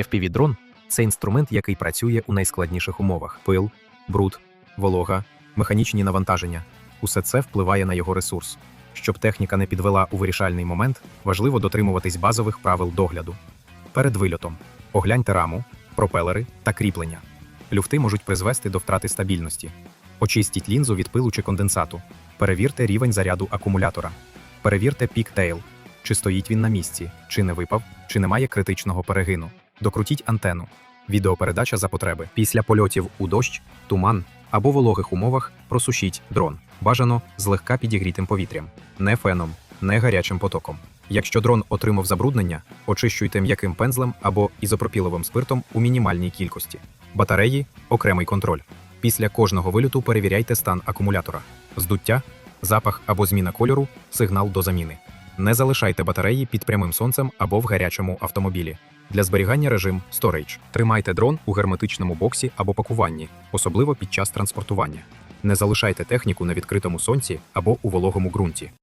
FPV-дрон це інструмент, який працює у найскладніших умовах: пил, бруд, волога, механічні навантаження. Усе це впливає на його ресурс. Щоб техніка не підвела у вирішальний момент, важливо дотримуватись базових правил догляду. Перед вильотом огляньте раму, пропелери та кріплення. Люфти можуть призвести до втрати стабільності. Очистіть лінзу від пилу чи конденсату. Перевірте рівень заряду акумулятора. Перевірте пік-тейл, чи стоїть він на місці, чи не випав, чи немає критичного перегину. Докрутіть антенну. Відеопередача за потреби. Після польотів у дощ, туман або вологих умовах просушіть дрон. Бажано злегка підігрітим повітрям, не феном, не гарячим потоком. Якщо дрон отримав забруднення, очищуйте м'яким пензлем або ізопропіловим спиртом у мінімальній кількості. Батареї окремий контроль. Після кожного вильоту перевіряйте стан акумулятора. Здуття, запах або зміна кольору сигнал до заміни. Не залишайте батареї під прямим сонцем або в гарячому автомобілі. Для зберігання режим Storage. Тримайте дрон у герметичному боксі або пакуванні, особливо під час транспортування. Не залишайте техніку на відкритому сонці або у вологому ґрунті.